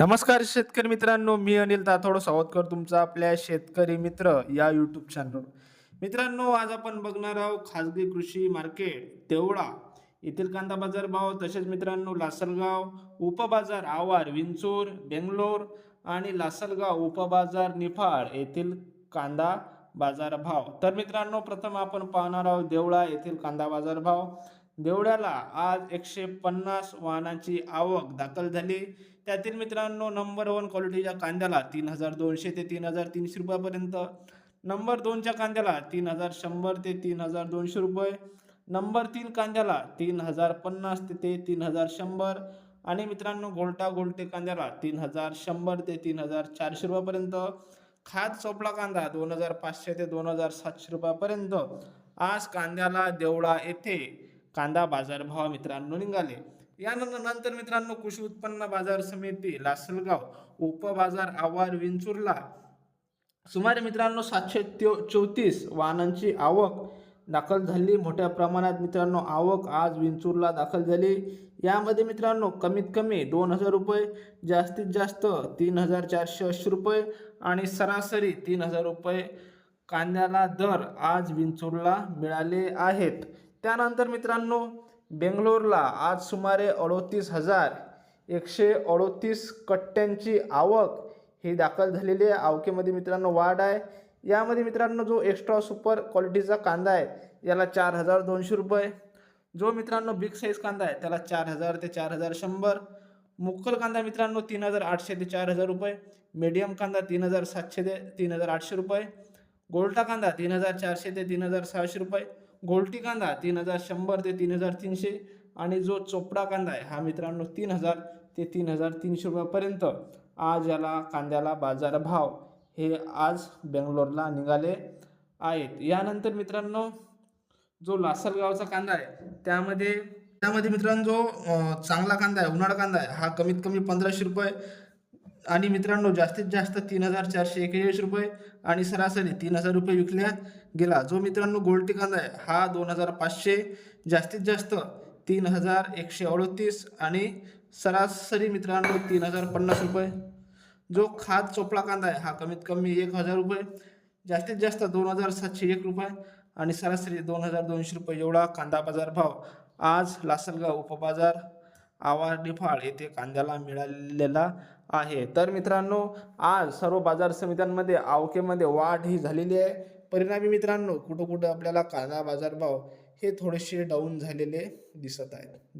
नमस्कार शेतकरी मित्रांनो मी अनिल ताथोड सावतकर तुमचा आपल्या शेतकरी मित्र या यूट्यूब चॅनलवर मित्रांनो आज आपण बघणार आहोत खाजगी कृषी मार्केट तेवढा. येथील कांदा बाजार भाव तसेच मित्रांनो लासलगाव उपबाजार आवार विंचूर बेंगलोर आणि लासलगाव उपबाजार निफाड येथील कांदा बाजार भाव. तर मित्रांनो प्रथम आपण पाहणार आहोत देवळा येथील कांदा बाजार भाव. देवळ्याला आज एकशे पन्नास वाहनांची आवक दाखल झाली. त्यातील मित्रांनो नंबर वन क्वालिटीच्या कांद्याला तीन हजार दोनशे ते तीन हजार तीनशे रुपयापर्यंत. नंबर दोनच्या कांद्याला तीन हजार शंभर ते तीन हजार दोनशे रुपये. नंबर तीन कांद्याला तीन हजार पन्नास ते ते तीन हजार शंभर. आणि मित्रांनो गोलटा गोलटे कांद्याला तीन हजार शंभर ते तीन हजार चारशे रुपयापर्यंत. खाद चोपडा कांदा दोन हजार पाचशे ते दोन हजार सातशे रुपयापर्यंत. आज कांद्याला देवळा येथे कांदा बाजारभाव मित्रांनो निघाले. यानंतर नंतर मित्रांनो कृषी उत्पन्न बाजार समिती लासलगाव उपबाजार आवार विंचूरला. सुमारे मित्रांनो सातशे त्यो चौतीस वाहनांची आवक दाखल झाली. मोठ्या प्रमाणात मित्रांनो आवक आज विंचूरला दाखल झाली. यामध्ये मित्रांनो कमीत कमी दोन हजार रुपये जास्तीत जास्त तीन हजार चारशे ऐंशी रुपये आणि सरासरी तीन हजार रुपये कांद्याला दर आज विंचूरला मिळाले आहेत. त्यानंतर मित्रांनो बेंगलोरला आज सुमारे अडोतीस हजार एकशे अडोतीस कट्ट्यांची आवक ही दाखल झालेली आहे. आवकेमध्ये मित्रांनो वाढ आहे. यामध्ये मित्रांनो जो एक्स्ट्रा सुपर क्वालिटीचा कांदा आहे याला चार हजार दोनशे रुपये. जो मित्रांनो बिग साईज कांदा आहे त्याला चार हजार ते चार हजार शंभर. मुक्कल कांदा मित्रांनो तीन हजार आठशे ते चार हजार रुपये. मीडियम कांदा तीन हजार सातशे ते तीन हजार आठशे रुपये. गोल्टा कांदा तीन हजार चारशे ते तीन हजार सहाशे रुपये. गोल्टी कांदा तीन हजार शंभर ते तीन हजार तीनशे. आणि जो चोपडा कांदा आहे हा मित्रांनो तीन हजार ते तीन हजार तीनशे रुपयापर्यंत. आज याला कांद्याला बाजारभाव हे आज बेंगलोरला निघाले आहेत. यानंतर मित्रांनो जो लासलगावचा कांदा आहे त्यामध्ये त्यामध्ये मित्रांनो जो चांगला कांदा आहे उन्हाळा कांदा आहे हा कमीत कमी पंधराशे रुपये आणि मित्रांनो जास्तीत जास्त तीन हजार चारशे एकेचाळीस रुपये आणि सरासरी तीन हजार रुपये विकल्या गेला. जो मित्रांनो गोल्टी कांदा आहे हा दोन हजार पाचशे जास्तीत जास्त तीन हजार एकशे अडतीस आणि सरासरी मित्रांनो तीन हजार पन्नास रुपये. जो खाद चोपळा कांदा आहे हा कमीत कमी एक हजार रुपये जास्तीत जास्त दोन हजार सातशे एक रुपये आणि सरासरी दोन हजार दोनशे रुपये एवढा कांदा बाजार भाव. आज लासलगाव उपबाजार आवार फाळ येथे कांद्याला मिळालेला आहे. तर मित्रांनो आज सर्व बाजार समित्यांमध्ये आवकेमध्ये वाढ ही झालेली आहे. परिणामी मित्रांनो कुठं कुठं आपल्याला कांदा बाजारभाव हे थोडेसे डाऊन झालेले दिसत आहेत.